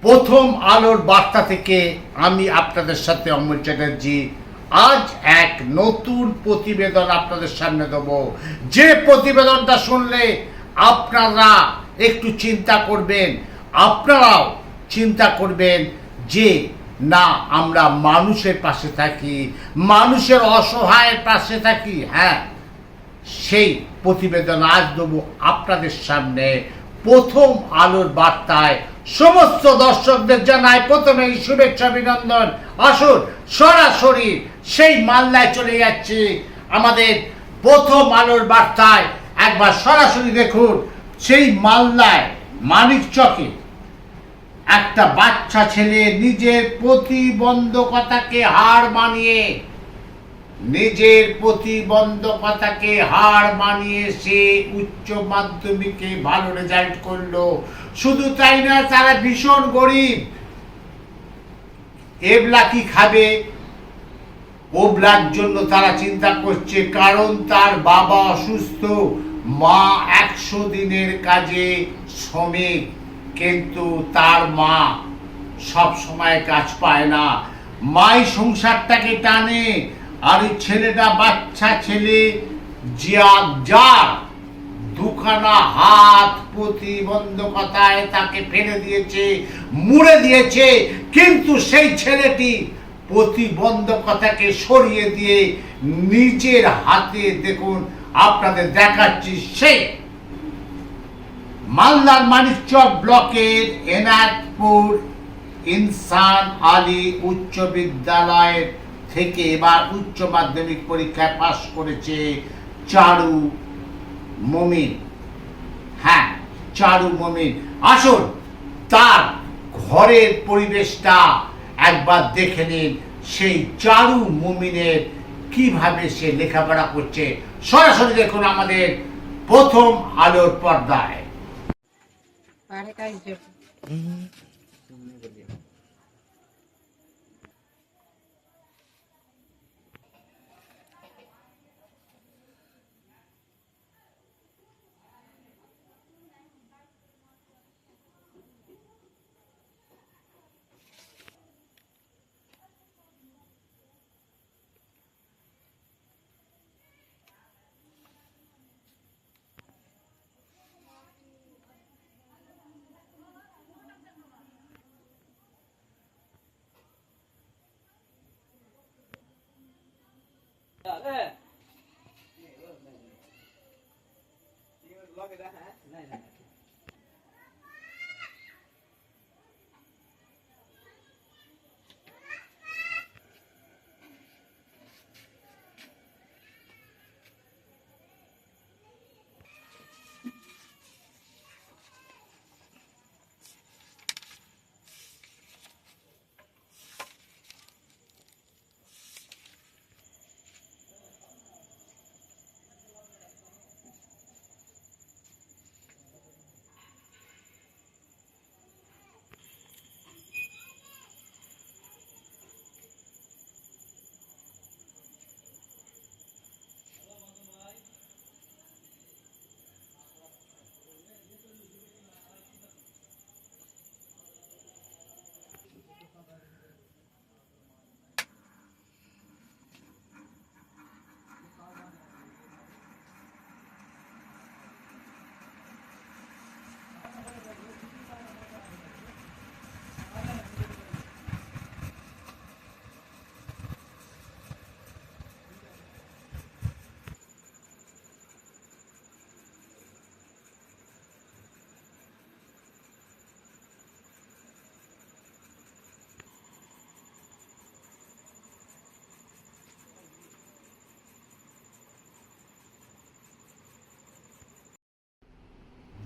প্রথম আলোর বার্তা থেকে আমি আপনাদের সাথে অমল চ্যাটার্জি। আজ এক নতুন প্রতিবেদন আপনাদের সামনে দেব। যে প্রতিবেদনটা শুনলে আপনারা একটু চিন্তা করবেন, আপনারাও চিন্তা করবেন যে, না, আমরা মানুষের পাশে থাকি, মানুষের অসহায়ের পাশে থাকি হ্যাঁ। সেই প্রতিবেদন আজ দেবো আপনাদের সামনে। প্রথম আলোর বার্তায় সমস্ত দর্শকদের জানায় প্রথমে শুভেচ্ছা, অভিনন্দন। আসুন, সরাসরি সেই মাল্লায় চলে যাচ্ছে। আমাদের প্রথম আলোর বার্তায় একবার সরাসরি দেখুন, সেই মাল্লায় মানিক চকে একটা বাচ্চা ছেলে নিজের প্রতিবন্ধকতাকে হার মানিয়ে নিজের প্রতিবন্ধকতাকে হার মানিয়ে সে উচ্চ মাধ্যমিকে ভালো রেজাল্ট করল। শুধু তাই না, তারা ভীষণ গরিব। এবলা কি খাবে? ওবলার জন্য তারা চিন্তা করছে, কারণ তার বাবা অসুস্থ। মা একশো দিনের কাজে শ্রমিক, কিন্তু তার মা সব সময় কাজ পায় না। মাই সংসারটাকে টানে আর এই ছেলেটা বাচ্চা ছেলে যার দুখানা হাত প্রতিবন্ধকতায় তাকে ফেলে দিয়েছে, মুড়ে দিয়েছে, কিন্তু সেই ছেলেটি প্রতিবন্ধকতাকে সরিয়ে দিয়ে নিজের হাতে দেখুন, আপনাদের দেখাচ্ছি সে। মালদার মানিকচক ব্লকের এনায়তপুর ইনসান আলী উচ্চ বিদ্যালয়ের থেকে এবার উচ্চ মাধ্যমিক পরীক্ষায় পাশ করেছে চারু মমিন। হ্যাঁ চারু মমিন। আসুন, তার ঘরের পরিবেশটা একবার দেখে নিন, সেই চারু মমিনের কীভাবে সে লেখাপড়া করছে। সরাসরি দেখুন আমাদের প্রথম আলোর পর্দায়। পারে কাজ যাবে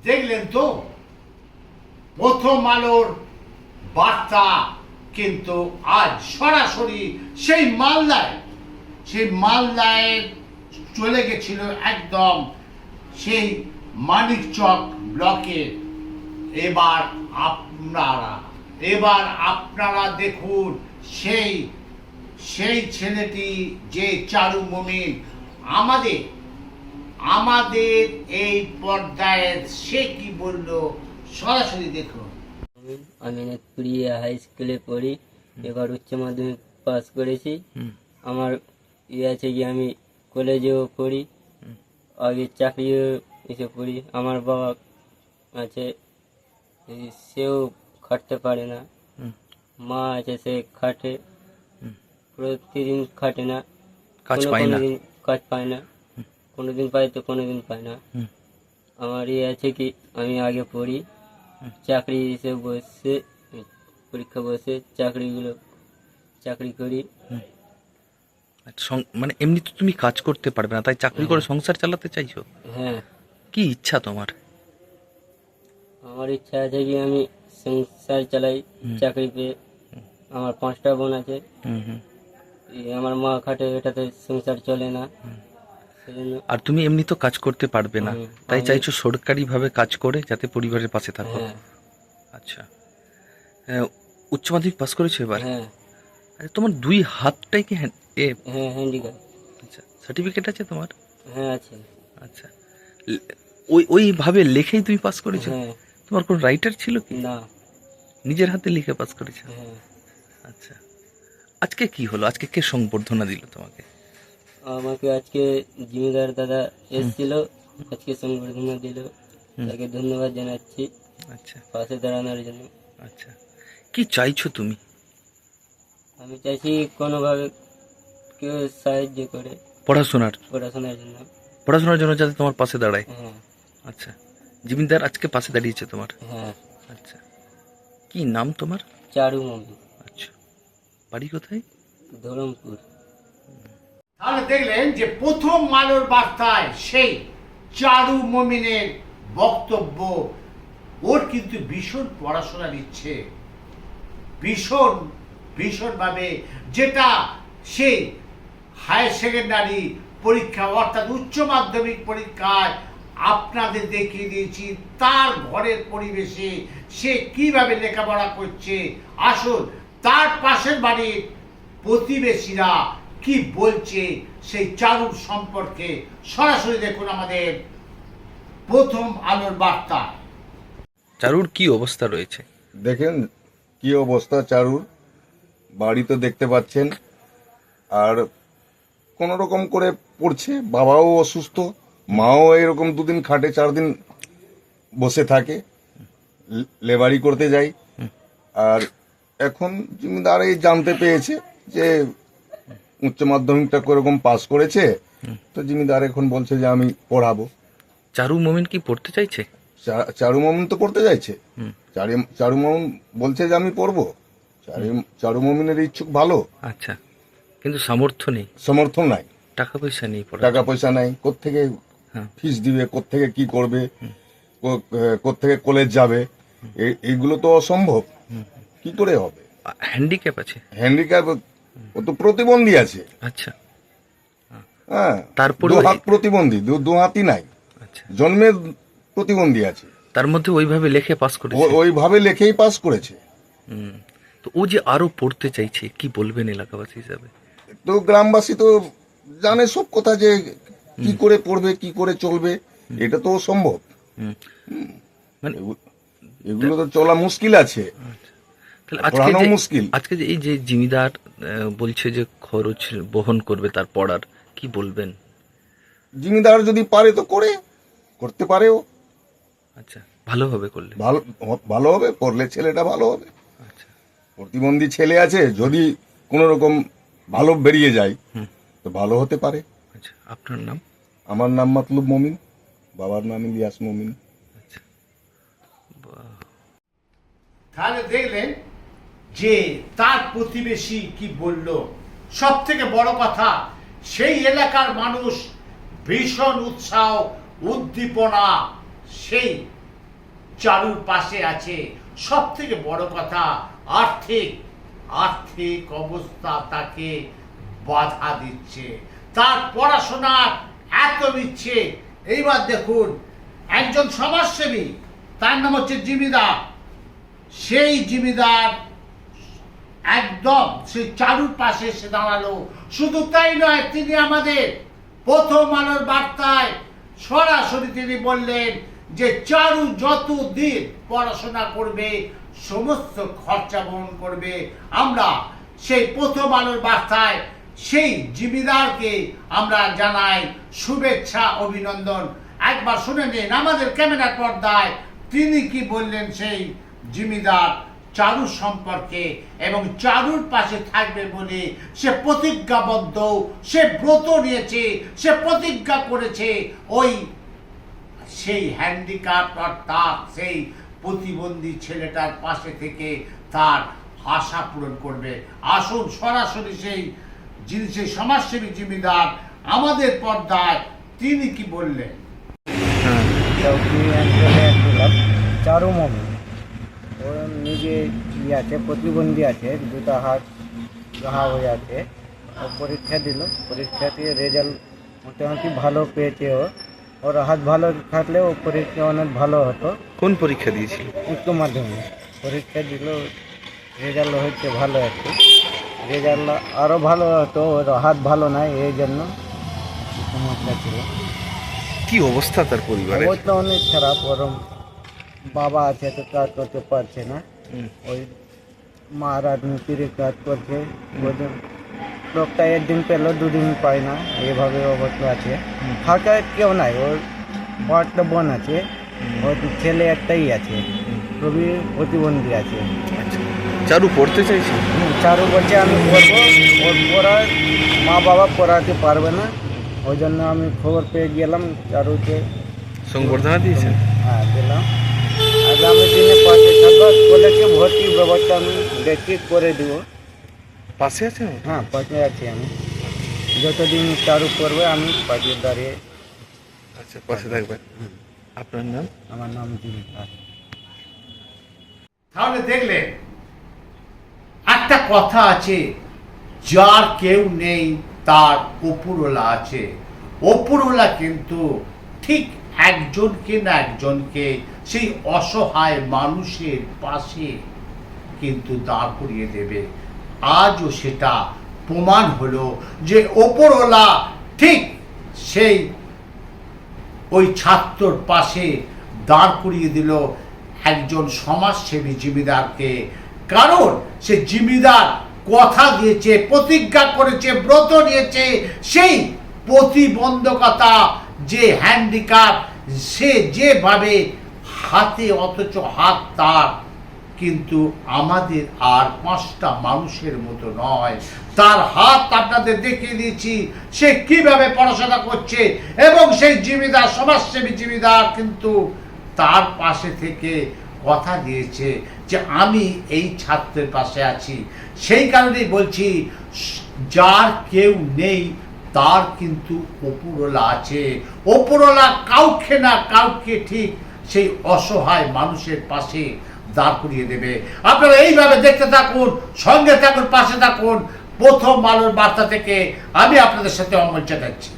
দেখলেন তো? প্রথম আলোর বার্তা কিন্তু আজ সরাসরি সেই মালদায় সেই মালদায় চলে গেছিল একদম সেই মানিকচক ব্লকে। এবার আপনারা এবার আপনারা দেখুন সেই সেই ছেলেটি যে চারু মমিন আমাদের আমাদের এই পর্দায় সে কি বলল? সরাসরি দেখুন আমি আমিনাথপুরি হাই স্কুলে পড়ি এবার উচ্চ মাধ্যমিক পাস করেছি। আমার ইয়ে আছে কি আমি কলেজেও পড়ি আগে চাকরিও এসে পড়ি। আমার বাবা আছে সেও খাটতে পারে না। মা আছে সে খাটে। প্রতিদিন খাটে না। কাজ কোনো পায় না। কাজ পায় না। কোনোদিন পাই তো কোনোদিন পাই না। আমার ইয়ে আছে কি আমি আগে পড়ি চাকরি এসে বসে পরীক্ষা বসে চাকরিগুলো চাকরি করি। আচ্ছা, মানে এমনি তো তুমি কাজ করতে পারবে না তাই চাকরি করে সংসার চালাতে চাইছো? হ্যাঁ। কি ইচ্ছা তোমার? আমার ইচ্ছা আছে কি আমি সংসার চালাই চাকরি পেয়ে। আমার পাঁচটা বোন আছে। হুম হুম। এই আমার মা খাটে এটাতে সংসার চলে না। আর তুমি এমনি তো কাজ করতে পারবে না। তাই চাইছো সরকারি ভাবে কাজ করে যাতে পরিবারের পাশে থাকো। হ্যাঁ। আচ্ছা। উচ্চ মাধ্যমিক পাস করেছ এবার? হ্যাঁ। আচ্ছা, তোমার দুই হাতটাই কি এ? হ্যাঁ হ্যান্ডিক্যাপ আচ্ছা সার্টিফিকেট আছে তোমার? হ্যাঁ আছে। আচ্ছা। ওই ওইভাবে লেখেই তুমি পাস করেছ? তোমার কোন রাইটার ছিল কি? না। নিজের হাতে লিখে পাস করেছ? আচ্ছা। আজকে কি হলো? আজকে কে সংবর্ধনা দিল তোমাকে? আমাকে আজকে জিমিদার দাদা এসেছিল আজকে সংবর্ধনা দিল। তাকে ধন্যবাদ জানাচ্ছি। আচ্ছা। পাশে দাঁড়ানোর জন্য। আচ্ছা। কি চাইছো তুমি? আমি চাইছি কোনোভাবে কেউ সাহায্য করে পড়াশোনার। পড়াশোনার জন্য। পড়াশোনার জন্য যাতে তোমার পাশে দাঁড়ায়। হ্যাঁ। আচ্ছা। জিমিনদার আজকে পাশে দাঁড়িয়েছে তোমার? হ্যাঁ। আচ্ছা। কি নাম তোমার? চারু মমি আচ্ছা। বাড়ি কোথায়? ধরমপুর। তাহলে দেখলেন যে প্রথম আলোর বার্তায় সেই চারু মমিনের বক্তব্য, ওর কিন্তু ভীষণ পড়াশোনা নিচ্ছে। ভীষণ, ভীষণভাবে যেটা সে হায়ার সেকেন্ডারি পরীক্ষা অর্থাৎ উচ্চ মাধ্যমিক পরীক্ষায় আপনাদের দেখিয়ে দিয়েছি, তার ঘরের পরিবেশে সে কীভাবে লেখাপড়া করছে। আসুন, তার পাশের বাড়ির প্রতিবেশীরা কি বলছে সেই চারুর সম্পর্কে? সরাসরি দেখুন আমাদের প্রথম আলোর বার্তা। চারুর কি অবস্থা রয়েছে? দেখেন কি অবস্থা চারুর? বাড়ি তো দেখতে পাচ্ছেন আর কোন রকম করে পড়ছে বাবাও অসুস্থ মাও এরকম দুদিন খাটে চার দিন বসে থাকে লেবারি করতে যাই আর এখন জমিদার এই জানতে পেয়েছে যে উচ্চ মাধ্যমিকটা কোরকম পাস করেছে তো জমিদার এখন বলছে যে আমি পড়াবো। চারু মমিন কি পড়তে চাইছে? চারু মামুন তো পড়তে চাইছে। চারি- মামুন বলছে যে আমি পড়ব। চারি- মামুনের ইচ্ছুক ভালো। আচ্ছা কিন্তু সামর্থ্য নেই। সমর্থন নাই। টাকা পয়সা নেই পড়া টাকা পয়সা নাই। কোত্থেকে হ্যাঁ। ফিস দিবে কোত্থেকে কি করবে কো- আহ, কোত্থেকে কলেজ যাবে এই- এইগুলো তো অসম্ভব। কি করে হবে? হ্যান্ডিক্যাপ আছে। হ্যান্ডিক্যাপ ও তো প্রতিবন্ধী আছে। আচ্ছা। হ্যাঁ দু হাত প্রতিবন্ধী দু হাতই নাই। আচ্ছা। জন্মের প্রতিবন্ধী আছে। তার মধ্যে ওইভাবে লেখে পাস করেছে? ওইভাবে লেখেই পাস করেছে। তো ও যে আরও পড়তে চাইছে কি বলবেন এলাকাবাসী হিসাবে? তো গ্রামবাসী তো জানে সব কথা যে কি করে পড়বে কি করে চলবে এটা তো সম্ভব। হুম। মানে এগুলো তো চলা মুশকিল আছে। তাহলে আজকে মুশকিল। আজকে যে এই যে জিমিদার বলছে যে খরচ বহন করবে তার পড়ার কি বলবেন? জিমিদার যদি পারে তো করে করতে পারেও আচ্ছা ভালো হবে করলে। ভালো ভালো হবে করলে ছেলেটা ভালো হবে। আচ্ছা। প্রতিবন্ধী ছেলে আছে যদি কোনো রকম ভালো বেরিয়ে যায় তো ভালো হতে পারে। আচ্ছা আপনার নাম? আমার নাম মাতলুব মমিন বাবার নাম ইলিয়াস মমিন। আচ্ছা। তাহলে দেখলেন যে তার প্রতিবেশী কি বলল? সব থেকে বড় কথা, সেই এলাকার মানুষ ভীষণ উৎসাহ, উদ্দীপনা, সেই চারুর পাশে আছে। সব থেকে বড় কথা, আর্থিক আর্থিক অবস্থা তাকে বাধা দিচ্ছে। তার পড়াশোনার এত ইচ্ছে এইবার দেখুন, একজন সমাজসেবী, তার নাম হচ্ছে জিমিদার। সেই জিমিদার একদম সেই চারুর পাশে এসে দাঁড়াল। শুধু তাই নয়, তিনি আমাদের প্রথম আলোর বার্তায় সরাসরি তিনি বললেন যে চারু যত দিন পড়াশোনা করবে, সমস্ত খরচা বহন করবে, আমরা সেই প্রথম আলোর বার্তায় সেই জিমিদারকে আমরা জানাই শুভেচ্ছা, অভিনন্দন। একবার শুনে নিন, আমাদের ক্যামেরার পর্দায় তিনি কি বললেন সেই জিমিদার চারুর সম্পর্কে এবং চারুর পাশে থাকবে বলে সে প্রতিজ্ঞাবদ্ধ, সে ব্রত নিয়েছে, সে প্রতিজ্ঞা করেছে। ওই সেই হ্যান্ডিক্যাপ অর্থাৎ সেই প্রতিবন্ধী ছেলেটার পাশে থেকে তার আশা পূরণ করবে। আসুন, সরাসরি সেই যিনি সেই সমাজসেবী জিমিদার আমাদের পর্দায়, তিনি কি বললেন? ছিলাম চারু মমি ও নিজে ই আছে প্রতিবন্ধী আছে দুটা হাত ঘা হয়ে আছে। ও পরীক্ষা দিল পরীক্ষা দিয়ে রেজাল্ট মোটামুটি ভালো পেয়েছে ও। ওর হাত ভালো থাকলে ও পরীক্ষা অনেক ভালো হতো। কোন পরীক্ষা দিয়েছিল? উচ্চ মাধ্যমিক। পরীক্ষা দিল রেজাল্ট হয়েছে ভালো একটু রেজাল্ট আরও ভালো হতো ওর হাত ভালো নাই এই জন্য সমস্যা ছিল। কি অবস্থা তার পরিবারের? অবস্থা অনেক খারাপ ওর বাবা আছে তো কাজ করতে পারছে না। ওই মা রাজনীতির কাজ করছে। লোকটা একদিন পেল দুদিন পায় না। এইভাবে অবস্থা আছে। ফাঁকা কেউ নাই ওর একটা বোন আছে। ওর ছেলে একটাই আছে। খুবই প্রতিবন্ধী আছে। আচ্ছা। চারু পড়তে চাইছে? চারু বলছে আমি পড়ব। ওর পড়ার মা বাবা পড়াতে পারবে না। ওই জন্য আমি খবর পেয়ে গেলাম চারুকে। সংবর্ধনা দিয়েছেন? আগামী দিনে পাশে থাকব কলেজে ভর্তির ব্যবস্থা আমি দেখি করে দিব। পাশে আছেন হ্যাঁ পাশে আছি আমি। যতদিন চালু করবে আমি পাশে দাঁড়িয়ে আচ্ছা পাশে থাকবেন। আপনার নাম? আমার নাম তাহলে দেখলে একটা কথা আছে যার কেউ নেই তার অপুরোলা আছে। অপুরোলা কিন্তু ঠিক একজনকে না একজনকে, সেই অসহায় মানুষের পাশে কিন্তু দাঁড় করিয়ে দেবে। আজও সেটা প্রমাণ হলো যে ওপরওয়ালা ঠিক সেই ওই ছাত্রর পাশে দাঁড় করিয়ে দিল একজন সমাজসেবী জিমিদারকে। কারণ সে জিমিদার কথা দিয়েছে, প্রতিজ্ঞা করেছে, ব্রত নিয়েছে, সেই প্রতিবন্ধকতা যে হ্যান্ডিক্যাপ সে যেভাবে হাতে অথচ হাত তার, কিন্তু আমাদের আর পাঁচটা মানুষের মতো নয়। তার হাত আপনাদের দেখিয়ে দিয়েছি, সে কীভাবে পড়াশোনা করছে, এবং সেই জিমিদার সমাজসেবী জিমিদার কিন্তু তার পাশে থেকে কথা দিয়েছে যে, আমি এই ছাত্রের পাশে আছি। সেই কারণেই বলছি, যার কেউ নেই তার কিন্তু ওপরওয়ালা আছে। ওপরওয়ালা কাউকে না কাউকে ঠিক সেই অসহায় মানুষের পাশে দাঁড় করিয়ে দেবে। আপনারা এইভাবে দেখতে থাকুন, সঙ্গে থাকুন, পাশে থাকুন। প্রথম মানুষ বার্তা থেকে আমি আপনাদের সাথে অমল চাটাচ্ছি